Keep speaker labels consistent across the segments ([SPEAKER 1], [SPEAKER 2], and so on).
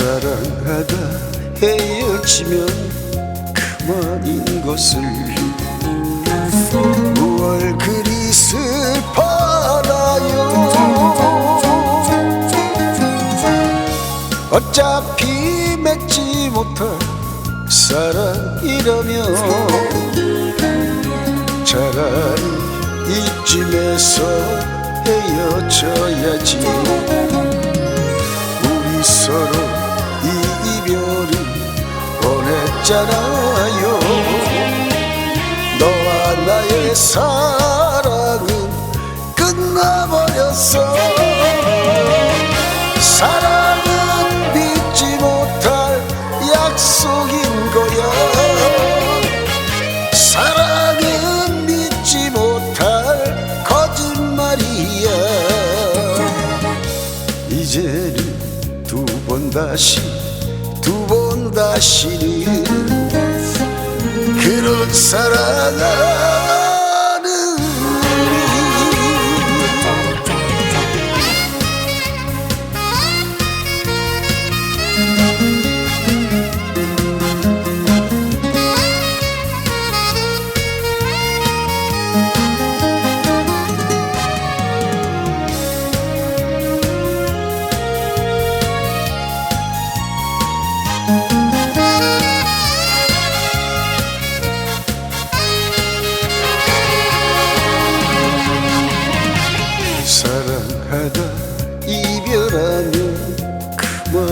[SPEAKER 1] 사랑하다 헤어지면 그만인 것을 무얼 그리 슬퍼라요? 어차피 맺지 못할 사랑이라면 차라리 이쯤에서 헤어져야지. 우리 서로 원했잖아요. 너와 나의 사랑은 끝나버렸어. 사랑은 믿지 못할 약속인 거야. 사랑은 믿지 못할 거짓말이야. 이제는 두 번 다시 두 번 다시는 그런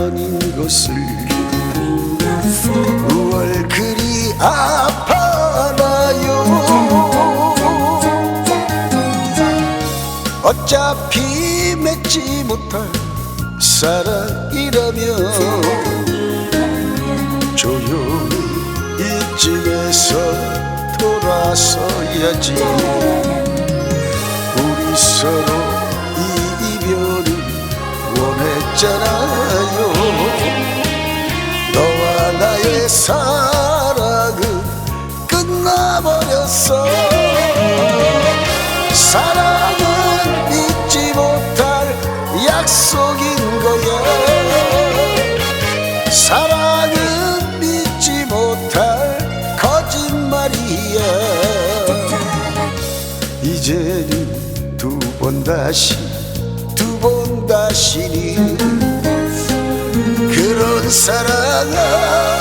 [SPEAKER 1] 그만인 것을 무얼 그리 아파나요? 어차피 맺지 못할 사랑이라면 조용히 이쯤에서 돌아서야지 사랑은 잊지 못할 약속인 거야. 사랑은 믿지 못할 거짓말이야. 이제는 두 번 다시 두 번 다시는 그런 사랑아